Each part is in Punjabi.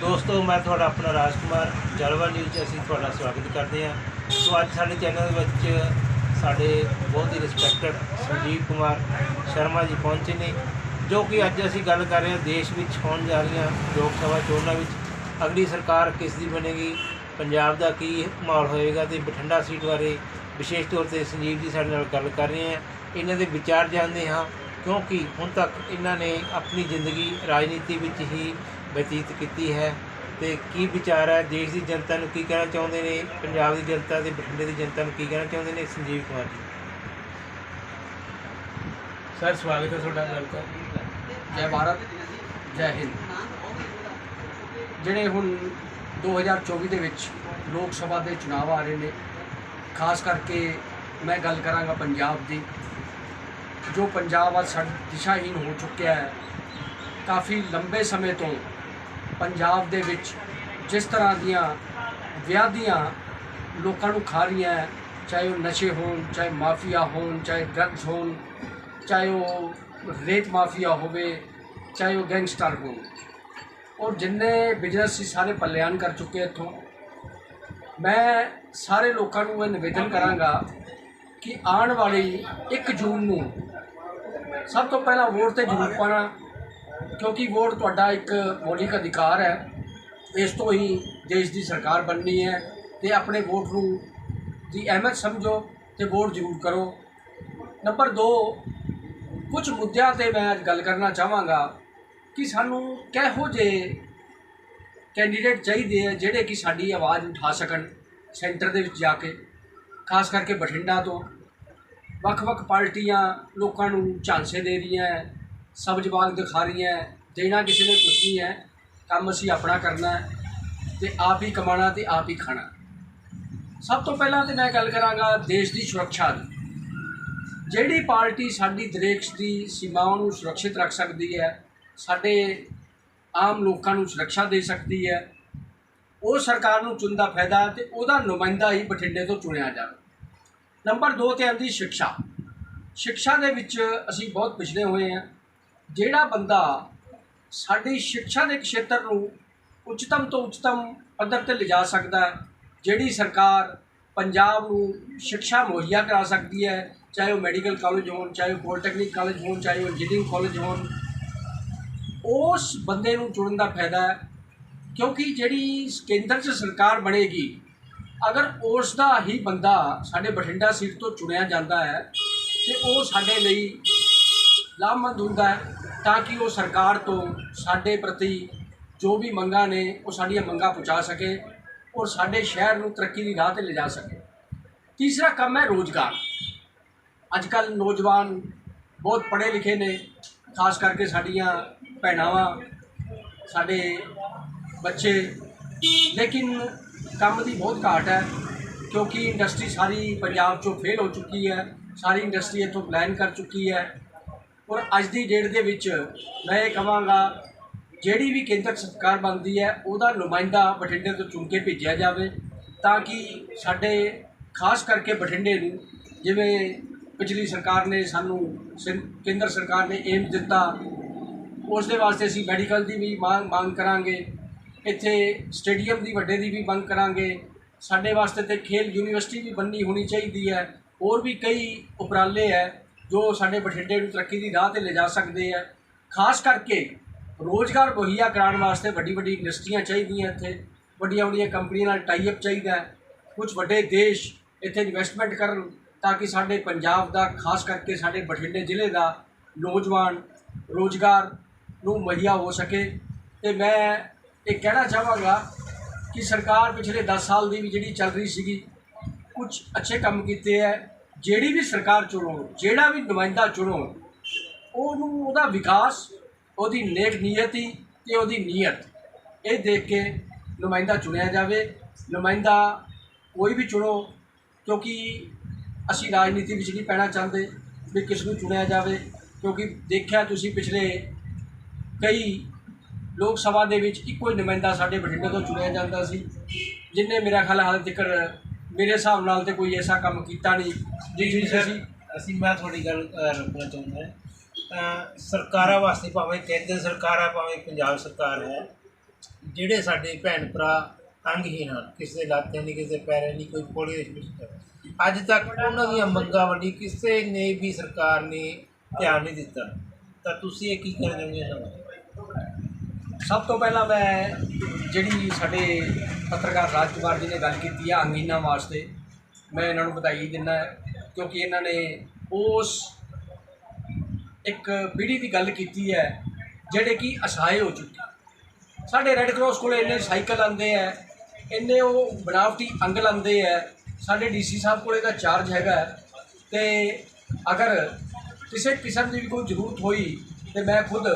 ਦੋਸਤੋ, ਮੈਂ ਤੁਹਾਡਾ ਆਪਣਾ ਰਾਜਕੁਮਾਰ ਜਲਵਾ ਨਿਊਜ਼ 'ਚ ਅਸੀਂ ਤੁਹਾਡਾ ਸਵਾਗਤ ਕਰਦੇ ਹਾਂ। ਸੋ ਅੱਜ ਸਾਡੇ ਚੈਨਲ ਵਿੱਚ ਸਾਡੇ ਬਹੁਤ ਹੀ ਰਿਸਪੈਕਟਡ ਸੰਜੀਵ ਕੁਮਾਰ ਸ਼ਰਮਾ ਜੀ ਪਹੁੰਚੇ ਨੇ, ਜੋ ਕਿ ਅੱਜ ਅਸੀਂ ਗੱਲ ਕਰ ਰਹੇ ਹਾਂ ਦੇਸ਼ ਵਿੱਚ ਹੋਣ ਜਾ ਰਹੀਆਂ ਲੋਕ ਸਭਾ ਚੋਣਾਂ ਵਿੱਚ, ਅਗਲੀ ਸਰਕਾਰ ਕਿਸ ਦੀ ਬਣੇਗੀ, ਪੰਜਾਬ ਦਾ ਕੀ ਮਾਹੌਲ ਹੋਏਗਾ ਤੇ ਬਠਿੰਡਾ ਸੀਟ ਬਾਰੇ ਵਿਸ਼ੇਸ਼ ਤੌਰ ਤੇ ਸੰਜੀਵ ਜੀ ਸਾਡੇ ਨਾਲ ਗੱਲ ਕਰ ਰਹੇ ਹਾਂ। ਇਹਨਾਂ ਦੇ ਵਿਚਾਰ ਜਾਣਦੇ ਹਾਂ, ਕਿਉਂਕਿ ਹੁਣ ਤੱਕ ਇਹਨਾਂ ਨੇ ਆਪਣੀ ਜ਼ਿੰਦਗੀ ਰਾਜਨੀਤੀ ਵਿੱਚ ਹੀ ਬਤੀਤ ਕੀਤੀ ਹੈ ਤੇ ਕੀ ਵਿਚਾਰ ਹੈ, ਦੇਸ਼ ਦੀ ਜਨਤਾ ਨੂੰ ਕੀ ਕਹਿਣਾ ਚਾਹੁੰਦੇ ਨੇ, ਪੰਜਾਬ ਦੀ ਜਨਤਾ ਤੇ ਬਠਿੰਡੇ ਦੀ ਜਨਤਾ ਨੂੰ ਕੀ ਕਹਿਣਾ ਚਾਹੁੰਦੇ ਨੇ, ਸੰਜੀਵ ਕੁਮਾਰ ਜੀ? ਸਰ ਸਵਾਗਤ ਹੈ ਤੁਹਾਡਾ ਵੈਲਕਮ ਜੈ ਭਾਰਤ, ਜੈ ਹਿੰਦ। ਜਿਹੜੇ ਹੁਣ 2024 ਦੇ ਵਿੱਚ ਲੋਕ ਸਭਾ ਦੇ ਚੁਣਾਵ ਆ ਰਹੇ ਨੇ, ਖਾਸ ਕਰਕੇ ਮੈਂ ਗੱਲ ਕਰਾਂਗਾ ਪੰਜਾਬ ਦੀ, ਜੋ ਪੰਜਾਬ ਅੱਜ ਸਾਡੀ ਦਿਸ਼ਾਹੀਨ ਹੋ ਚੁੱਕਿਆ ਹੈ, ਕਾਫੀ ਲੰਬੇ ਸਮੇਂ ਤੋਂ ਪੰਜਾਬ ਦੇ ਵਿੱਚ ਜਿਸ ਤਰ੍ਹਾਂ ਦੀਆਂ ਵਿਆਧੀਆਂ ਲੋਕਾਂ ਨੂੰ ਖਾ ਰਹੀਆਂ ਚਾਹੇ ਉਹ ਨਸ਼ੇ ਹੋਣ, ਚਾਹੇ ਮਾਫੀਆ ਹੋਣ, ਚਾਹੇ ਡਰੱਗਸ ਹੋਣ, ਚਾਹੇ ਉਹ ਰੇਤ ਮਾਫੀਆ ਹੋਵੇ, ਚਾਹੇ ਉਹ ਗੈਂਗਸਟਰ ਹੋਣ। ਔਰ ਜਿੰਨੇ ਬਿਜ਼ਨਸ ਸੀ ਸਾਰੇ ਪੱਲਿਆਨ ਕਰ ਚੁੱਕੇ ਇੱਥੋਂ, ਮੈਂ ਸਾਰੇ ਲੋਕਾਂ ਨੂੰ ਇਹ ਨਿਵੇਦਨ ਕਰਾਂਗਾ ਕਿ ਆਉਣ ਵਾਲੀ 1 ਜੂਨ ਨੂੰ ਸਭ ਤੋਂ ਪਹਿਲਾਂ ਵੋਟ ਤੇ ਜ਼ਰੂਰ ਪਾਣਾ ਕਿਉਂਕਿ ਵੋਟ ਤੁਹਾਡਾ ਇੱਕ ਮੌਲਿਕ ਅਧਿਕਾਰ ਹੈ, ਇਸ ਤੋਂ ਹੀ ਦੇਸ਼ ਦੀ ਸਰਕਾਰ ਬਣਨੀ ਹੈ ਤੇ ਆਪਣੇ ਵੋਟ ਨੂੰ ਦੀ ਅਹਿਮੀਅਤ ਸਮਝੋ ਤੇ ਵੋਟ ਜ਼ਰੂਰ ਕਰੋ। ਨੰਬਰ 2 ਕੁਝ ਮੁੱਦਿਆਂ ਤੇ ਮੈਂ ਅੱਜ ਗੱਲ ਕਰਨਾ ਚਾਹਾਂਗਾ ਕਿ ਸਾਨੂੰ ਕਿਹੋ ਜਿਹੇ ਕੈਂਡੀਡੇਟ ਚਾਹੀਦੇ ਆ ਜਿਹੜੇ ਕਿ ਸਾਡੀ ਆਵਾਜ਼ ਉਠਾ ਸਕਣ ਸੈਂਟਰ ਦੇ ਵਿੱਚ ਜਾ ਕੇ, ਖਾਸ ਕਰਕੇ ਬਠਿੰਡਾ ਤੋਂ। ਵੱਖ-ਵੱਖ ਪਾਰਟੀਆਂ ਲੋਕਾਂ ਨੂੰ ਝਾਂਸੇ ਦੇ ਰਹੀਆਂ ਹੈ, ਸਬਜ਼ ਬਾਗ ਦਿਖਾ ਰਹੀ ਹੈ, ਦੇਣਾ ਕਿਸੇ ਨੇ ਕੁਛ ਨਹੀਂ ਹੈ ਕੰਮ ਅਸੀਂ ਆਪਣਾ ਕਰਨਾ ਹੈ ਤੇ ਆਪ ਹੀ ਕਮਾਣਾ ਤੇ ਆਪ ਹੀ ਖਾਣਾ। ਸਭ ਤੋਂ ਪਹਿਲਾਂ ਤੇ ਮੈਂ ਗੱਲ ਕਰਾਂਗਾ ਦੇਸ਼ ਦੀ ਸੁਰੱਖਿਆ ਦੀ। ਜਿਹੜੀ ਪਾਰਟੀ ਸਾਡੀ ਦੇਸ਼ ਦੀ ਸੀਮਾਵਾਂ ਨੂੰ ਸੁਰੱਖਿਅਤ ਰੱਖ ਸਕਦੀ ਹੈ ਸਾਡੇ ਆਮ ਲੋਕਾਂ ਨੂੰ ਸੁਰੱਖਿਆ ਦੇ ਸਕਦੀ ਹੈ ਉਹ ਸਰਕਾਰ ਨੂੰ ਚੁਣਦਾ ਫਾਇਦਾ ਹੈ ਤੇ ਉਹਦਾ ਨੁਮਾਇੰਦਾ ਹੀ ਬਠਿੰਡੇ ਤੋਂ ਚੁਣਿਆ ਜਾਵੇ। ਨੰਬਰ 2 ਤੇ ਆਉਂਦੀ ਸਿੱਖਿਆ। ਸਿੱਖਿਆ ਦੇ ਵਿੱਚ ਅਸੀਂ ਬਹੁਤ ਪਿਛੜੇ ਹੋਏ ਹਾਂ। ਜਿਹੜਾ ਬੰਦਾ ਸਾਡੀ ਸਿੱਖਿਆ ਦੇ ਖੇਤਰ ਨੂੰ ਉੱਚਤਮ ਤੋਂ ਉੱਚਤਮ ਪੱਧਰ ਤੇ ਲਿਜਾ ਸਕਦਾ ਹੈ, ਜਿਹੜੀ ਸਰਕਾਰ ਪੰਜਾਬ ਨੂੰ ਸਿੱਖਿਆ ਮੁਹੱਈਆ ਕਰਾ ਸਕਦੀ ਹੈ, ਚਾਹੇ ਉਹ ਮੈਡੀਕਲ ਕਾਲਜ ਹੋਣ, ਚਾਹੇ ਉਹ ਪੋਲੀਟੈਕਨਿਕ ਕਾਲਜ ਹੋਣ, ਚਾਹੇ ਉਹ ਇੰਜੀਨੀਅਰਿੰਗ ਕਾਲਜ ਹੋਣ, ਉਸ ਬੰਦੇ ਨੂੰ ਚੁਣਨ ਦਾ ਫਾਇਦਾ ਹੈ, ਕਿਉਂਕਿ ਜਿਹੜੀ ਕੇਂਦਰ 'ਚ ਸਰਕਾਰ ਬਣੇਗੀ, ਅਗਰ ਉਸ ਦਾ ਹੀ ਬੰਦਾ ਸਾਡੇ ਬਠਿੰਡਾ ਸੀਟ ਤੋਂ ਚੁਣਿਆ ਜਾਂਦਾ ਹੈ, ਤੇ ਉਹ ਸਾਡੇ ਲਈ ਲਾਭਮੰਦ ਹੁੰਦਾ ਹੈ। ਤਾਂ ਕਿ ਉਹ ਸਰਕਾਰ ਤੋਂ ਸਾਡੇ ਪ੍ਰਤੀ ਜੋ ਵੀ ਮੰਗਾਂ ਨੇ, ਉਹ ਸਾਡੀਆਂ ਮੰਗਾਂ ਪਹੁੰਚਾ ਸਕੇ ਔਰ ਸਾਡੇ ਸ਼ਹਿਰ ਨੂੰ ਤਰੱਕੀ ਦੀ ਰਾਹ ਤੇ ਲਿਜਾ ਸਕੇ। ਤੀਸਰਾ ਕੰਮ ਹੈ ਰੋਜ਼ਗਾਰ। ਅੱਜ ਕੱਲ੍ਹ ਨੌਜਵਾਨ ਬਹੁਤ ਪੜ੍ਹੇ ਲਿਖੇ ਨੇ, ਖਾਸ ਕਰਕੇ ਸਾਡੀਆਂ ਭੈਣਾਵਾਂ ਸਾਡੇ ਬੱਚੇ। ਲੇਕਿਨ ਕੰਮ ਦੀ ਬਹੁਤ ਘਾਟ ਹੈ, ਕਿਉਂਕਿ ਇੰਡਸਟਰੀ ਸਾਰੀ ਪੰਜਾਬ ਚੋਂ ਫੇਲ ਹੋ ਚੁੱਕੀ ਹੈ, ਸਾਰੀ ਇੰਡਸਟਰੀ ਇੱਥੋਂ ਪਲਾਨ ਕਰ ਚੁੱਕੀ ਹੈ। ਔਰ ਅੱਜ ਦੀ ਡੇਟ ਦੇ ਵਿੱਚ ਮੈਂ ਇਹ ਕਹਾਂਗਾ, ਜਿਹੜੀ ਵੀ ਕੇਂਦਰ ਸਰਕਾਰ ਬਣਦੀ ਹੈ, ਉਹਦਾ ਨੁਮਾਇੰਦਾ ਬਠਿੰਡੇ ਤੋਂ ਚੁਣ ਕੇ ਭੇਜਿਆ ਜਾਵੇ ਤਾਂ ਕਿ ਸਾਡੇ, ਖਾਸ ਕਰਕੇ ਬਠਿੰਡੇ ਨੂੰ, ਜਿਵੇਂ ਪਿਛਲੀ ਸਰਕਾਰ ਨੇ ਸਾਨੂੰ, ਸੈਂ- ਕੇਂਦਰ ਸਰਕਾਰ ਨੇ ਏਮ ਦਿੱਤਾ, ਉਸ ਦੇ ਵਾਸਤੇ ਅਸੀਂ ਮੈਡੀਕਲ ਦੀ ਵੀ ਮੰਗ ਮੰਗ ਕਰਾਂਗੇ, ਇੱਥੇ ਸਟੇਡੀਅਮ ਦੀ, ਵੱਡੇ ਦੀ ਵੀ ਮੰਗ ਕਰਾਂਗੇ, ਸਾਡੇ ਵਾਸਤੇ ਤੇ ਖੇਲ ਯੂਨੀਵਰਸਿਟੀ ਵੀ ਬੰਨੀ ਹੋਣੀ ਚਾਹੀਦੀ ਹੈ, ਹੋਰ ਵੀ ਕਈ ਉਪਰਾਲੇ ਹੈ ਜੋ ਸਾਡੇ ਬਠਿੰਡੇ ਨੂੰ ਤਰੱਕੀ ਦੀ ਰਾਹ ਤੇ ਲਿਜਾ ਸਕਦੇ ਹੈ ਖਾਸ ਕਰਕੇ ਰੋਜ਼ਗਾਰ ਮੁਹੱਈਆ ਕਰਾਉਣ ਵਾਸਤੇ ਵੱਡੀ ਵੱਡੀ ਇੰਡਸਟਰੀਆਂ ਚਾਹੀਦੀਆਂ ਇੱਥੇ। ਵੱਡੀਆਂ ਵੱਡੀਆਂ ਕੰਪਨੀਆਂ ਨਾਲ ਟਾਈ ਅਪ ਚਾਹੀਦਾ ਹੈ। ਕੁਝ ਵੱਡੇ ਦੇਸ਼ ਇੱਥੇ ਇਨਵੈਸਟਮੈਂਟ ਕਰਨ ਤਾਂ ਕਿ ਸਾਡੇ ਪੰਜਾਬ ਦਾ, ਖਾਸ ਕਰਕੇ ਸਾਡੇ ਬਠਿੰਡੇ ਜ਼ਿਲ੍ਹੇ ਦਾ ਨੌਜਵਾਨ ਰੋਜ਼ਗਾਰ ਨੂੰ ਮੁਹੱਈਆ ਹੋ ਸਕੇ। ਤੇ ਮੈਂ ਇਹ ਕਹਿਣਾ ਚਾਹਾਂਗਾ ਕਿ ਸਰਕਾਰ ਪਿਛਲੇ 10 ਸਾਲ ਦੀ ਵੀ ਜਿਹੜੀ ਚੱਲ ਰਹੀ ਸੀਗੀ ਕੁਝ ਅੱਛੇ ਕੰਮ ਕੀਤੇ ਹੈ। ਜਿਹੜੀ ਵੀ ਸਰਕਾਰ ਚੁਣੋ, ਜਿਹੜਾ ਵੀ ਨੁਮਾਇੰਦਾ ਚੁਣੋ, ਉਹਨੂੰ ਉਹਦਾ ਵਿਕਾਸ, ਉਹਦੀ ਨੇਕ ਨੀਅਤੀ ਤੇ ਉਹਦੀ ਨੀਅਤ, ਇਹ ਦੇਖ ਕੇ ਨੁਮਾਇੰਦਾ ਚੁਣਿਆ ਜਾਵੇ। ਨੁਮਾਇੰਦਾ ਕੋਈ ਵੀ ਚੁਣੋ, ਕਿਉਂਕਿ ਅਸੀਂ ਰਾਜਨੀਤੀ ਵਿੱਚ ਨਹੀਂ ਪੈਣਾ ਚਾਹੁੰਦੇ ਵੀ ਕਿਸ ਨੂੰ ਚੁਣਿਆ ਜਾਵੇ, ਕਿਉਂਕਿ ਦੇਖਿਆ ਤੁਸੀਂ ਪਿਛਲੇ ਕਈ ਲੋਕ ਸਭਾ ਦੇ ਵਿੱਚ ਇੱਕੋ ਹੀ ਨੁਮਾਇੰਦਾ ਸਾਡੇ ਬਠਿੰਡੇ ਤੋਂ ਚੁਣਿਆ ਜਾਂਦਾ ਸੀ, ਜਿਨੇ ਮੇਰਾ ਖਿਆਲ ਹਾਲੇ ਤੱਕ ਮੇਰੇ ਹਿਸਾਬ ਨਾਲ ਤੇ ਕੋਈ ਐਸਾ ਕੰਮ ਕੀਤਾ ਨਹੀਂ। ਜਿਸ ਵਿੱਚ ਅਸੀਂ ਅਸੀਂ ਮੈਂ ਤੁਹਾਡੀ ਗੱਲ ਰੱਖਣਾ ਚਾਹੁੰਦਾ ਹਾਂ। ਤਾਂ ਸਰਕਾਰਾਂ ਵਾਸਤੇ ਭਾਵੇਂ ਕੇਂਦਰ ਸਰਕਾਰ ਹੈ ਭਾਵੇਂ ਪੰਜਾਬ ਸਰਕਾਰ ਹੈ ਜਿਹੜੇ ਸਾਡੇ ਭੈਣ ਭਰਾ ਅੰਗਹੀਣ ਹਨ ਕਿਸੇ ਦੇ ਲੱਤ ਨਹੀਂ ਕਿਸੇ ਪੈਰ ਨਹੀਂ ਕੋਈ ਪੋਲੀ ਦੇ ਵਿੱਚ ਅੱਜ ਤੱਕ ਉਹਨਾਂ ਦੀਆਂ ਮੰਗਾਂ ਵੱਡੀ ਕਿਸੇ ਨੇ ਵੀ ਸਰਕਾਰ ਨੇ ਧਿਆਨ ਨਹੀਂ ਦਿੱਤਾ। ਤਾਂ ਤੁਸੀਂ ਇਹ ਕੀ ਕਰ ਜਾਓਗੇ ਸਭ ਤੋਂ ਪਹਿਲਾਂ ਮੈਂ ਜਿਹੜੀ ਸਾਡੇ ਪੱਤਰਕਾਰ ਰਾਜ ਕੁਮਾਰ ਜੀ ਨੇ ਗੱਲ ਕੀਤੀ ਆ ਅੰਗੀਨਾ ਵਾਸਤੇ, ਮੈਂ ਇਹਨਾਂ ਨੂੰ ਵਧਾਈ ਦਿੰਦਾ ਕਿਉਂਕਿ ਇਹਨਾਂ ਨੇ ਉਸ ਇੱਕ ਪੀੜ੍ਹੀ ਦੀ ਗੱਲ ਕੀਤੀ ਹੈ, ਜਿਹੜੇ ਕਿ ਅਸਹਾਏ ਹੋ ਚੁੱਕੇ ਸਾਡੇ ਰੈੱਡ ਕਰਾਸ ਕੋਲ ਇੰਨੇ ਸਾਈਕਲ ਆਉਂਦੇ ਆ ਇੰਨੇ ਉਹ ਬਣਾਵਟੀ ਅੰਗ ਲਾਉਂਦੇ ਆ ਸਾਡੇ ਡੀਸੀ ਸਾਹਿਬ ਕੋਲ ਇਹਦਾ ਚਾਰਜ ਹੈਗਾ ਹੈ, ਤੇ ਅਗਰ ਕਿਸੇ ਕਿਸਮ ਦੀ ਵੀ ਕੋਈ ਜ਼ਰੂਰਤ ਹੋਈ, ਤੇ ਮੈਂ ਖੁਦ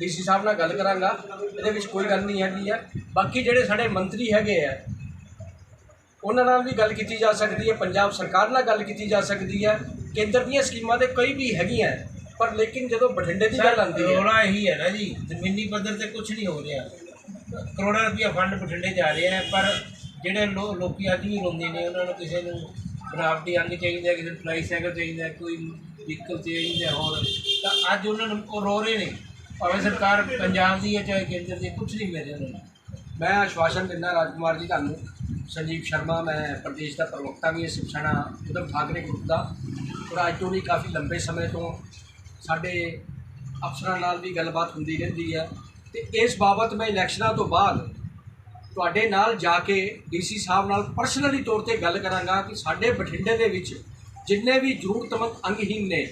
ਡੀਸੀ ਸਾਹਿਬ ਨਾਲ ਗੱਲ ਕਰਾਂਗਾ, ਇਹਦੇ ਵਿੱਚ ਕੋਈ ਗੱਲ ਨਹੀਂ ਹੈਗੀ ਹੈ। ਬਾਕੀ ਜਿਹੜੇ ਸਾਡੇ ਮੰਤਰੀ ਹੈਗੇ ਆ, ਉਹਨਾਂ ਨਾਲ ਵੀ ਗੱਲ ਕੀਤੀ ਜਾ ਸਕਦੀ ਹੈ, ਪੰਜਾਬ ਸਰਕਾਰ ਨਾਲ ਗੱਲ ਕੀਤੀ ਜਾ ਸਕਦੀ ਹੈ। ਕੇਂਦਰ ਦੀਆਂ ਸਕੀਮਾਂ ਤੇ ਕਈ ਵੀ ਹੈਗੀਆਂ, ਪਰ ਲੇਕਿਨ ਜਦੋਂ ਬਠਿੰਡੇ ਦੀ ਗੱਲ ਆਉਂਦੀ ਹੈ ਰੌਲਾ ਇਹੀ ਹੈ ਨਾ ਜੀ, ਜ਼ਮੀਨੀ ਪੱਧਰ ਤੇ ਕੁਝ ਨਹੀਂ ਹੋ ਰਿਹਾ। ਕਰੋੜਾਂ ਰੁਪਇਆ ਫੰਡ ਬਠਿੰਡੇ ਜਾ ਰਿਹਾ ਹੈ, ਪਰ ਜਿਹੜੇ ਲੋ- ਲੋਕੀ ਅੱਜ ਵੀ ਰੋਂਦੇ ਨੇ, ਉਹਨਾਂ ਨੂੰ ਕਿਸੇ ਨੂੰ ਬਰਾਬਰੀ ਅੰਗ ਚਾਹੀਦਾ ਕਿਸੇ ਨੂੰ ਫਲਾਈ ਸਾਈਕਲ ਚਾਹੀਦਾ ਕੋਈ ਵਹੀਕਲ ਚਾਹੀਦਾ ਹੋਰ। ਤਾਂ ਅੱਜ ਉਹਨਾਂ ਨੂੰ ਉਹ ਰੋ ਰਹੇ ਨੇ। ਭਾਵੇਂ ਸਰਕਾਰ ਪੰਜਾਬ ਦੀ ਹੈ ਚਾਹੇ ਕੇਂਦਰ ਦੀ ਕੁਝ ਨਹੀਂ ਮਿਲ ਰਿਹਾ ਮੈਂ ਆਸ਼ਵਾਸਨ ਦਿੰਦਾ ਰਾਜਕੁਮਾਰ ਜੀ ਤੁਹਾਨੂੰ, ਸੰਜੀਵ ਸ਼ਰਮਾ, ਮੈਂ ਪ੍ਰਦੇਸ਼ ਦਾ ਪ੍ਰਵਕਤਾ ਵੀ ਹਾਂ ਸ਼ਿਵ ਸੈਨਾ ਉਧਮ ਠਾਕਰੇ ਗਰੁੱਪ ਦਾ। ਔਰ ਅੱਜ ਤੋਂ ਨਹੀਂ ਕਾਫੀ ਲੰਬੇ ਸਮੇਂ ਤੋਂ ਸਾਡੇ ਅਫਸਰਾਂ ਨਾਲ ਵੀ ਗੱਲਬਾਤ ਹੁੰਦੀ ਰਹਿੰਦੀ ਹੈ। ਤੇ ਇਸ ਬਾਬਤ ਮੈਂ ਇਲੈਕਸ਼ਨਾਂ ਤੋਂ ਬਾਅਦ ਤੁਹਾਡੇ ਨਾਲ ਜਾ ਕੇ ਡੀਸੀ ਸਾਹਿਬ ਨਾਲ ਪਰਸਨਲੀ ਤੌਰ ਤੇ ਗੱਲ ਕਰਾਂਗਾ ਕਿ ਸਾਡੇ ਬਠਿੰਡੇ ਦੇ ਵਿੱਚ ਜਿੰਨੇ ਵੀ ਜ਼ਰੂਰਤਮੰਦ ਅੰਗਹੀਨ ਨੇ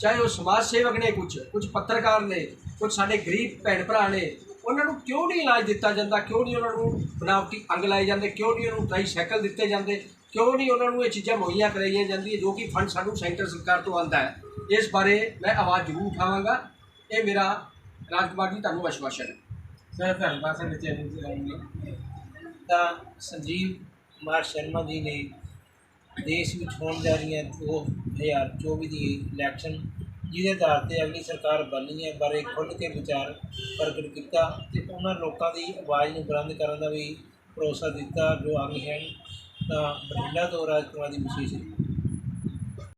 ਚਾਹੇ ਉਹ ਸਮਾਜ ਸੇਵਕ ਨੇ ਕੁਝ ਕੁਝ ਪੱਤਰਕਾਰ ਨੇ ਕੁਝ ਸਾਡੇ ਗਰੀਬ ਭੈਣ ਭਰਾ ਨੇ, ਉਹਨਾਂ ਨੂੰ ਕਿਉਂ ਨਹੀਂ ਇਲਾਜ ਦਿੱਤਾ ਜਾਂਦਾ? ਕਿਉਂ ਨਹੀਂ ਉਹਨਾਂ ਨੂੰ ਬਣਾਵਟੀ ਅੰਗ ਲਾਏ ਜਾਂਦੇ? ਕਿਉਂ ਨਹੀਂ ਉਹਨਾਂ ਨੂੰ ਟ੍ਰਾਈਸਾਈਕਲ ਦਿੱਤੇ ਜਾਂਦੇ? ਕਿਉਂ ਨਹੀਂ ਉਹਨਾਂ ਨੂੰ ਇਹ ਚੀਜ਼ਾਂ ਮੁਹੱਈਆ ਕਰਾਈਆਂ ਜਾਂਦੀਆਂ ਜੋ ਕਿ ਫੰਡ ਸਾਨੂੰ ਸੈਂਟਰ ਸਰਕਾਰ ਤੋਂ ਆਉਂਦਾ ਹੈ? ਇਸ ਬਾਰੇ ਮੈਂ ਆਵਾਜ਼ ਜ਼ਰੂਰ ਉਠਾਵਾਂਗਾ। ਇਹ ਮੇਰਾ ਰਾਜਕੁਮਾਰ ਜੀ ਤੁਹਾਨੂੰ ਆਸ਼ਵਾਸਨ ਹੈ। ਸਰ, ਧੰਨਵਾਦ ਸਾਡੇ ਚੈਨਲ ਤੇ ਆਉਣ ਲਈ। ਤਾਂ ਸੰਜੀਵ ਕੁਮਾਰ ਸ਼ਰਮਾ ਜੀ ਨੇ ਦੇਸ਼ ਵਿੱਚ ਹੋਣ ਜਾ ਰਹੀਆਂ 2024 ਦੀ ਇਲੈਕਸ਼ਨ ਜਿਹਦੇ ਆਧਾਰ ਤੇ ਅਗਲੀ ਸਰਕਾਰ ਬਣਨੀ ਹੈ, ਬਾਰੇ ਖੁੱਲ੍ਹ ਕੇ ਵਿਚਾਰ ਪ੍ਰਗਟ ਕੀਤਾ ਤੇ ਉਹਨਾਂ ਲੋਕਾਂ ਦੀ ਆਵਾਜ਼ ਨੂੰ ਬੁਲੰਦ ਕਰਨ ਦਾ ਵੀ ਭਰੋਸਾ ਦਿੱਤਾ। ਜੋ ਅੰਗ ਹਨ, ਤਾਂ ਬਠਿੰਡਾ ਤੋਂ ਰਾਜਕੁਮਾਰ ਦੀ ਵਿਸ਼ੇਸ਼ ਰਿਪੋਰਟ।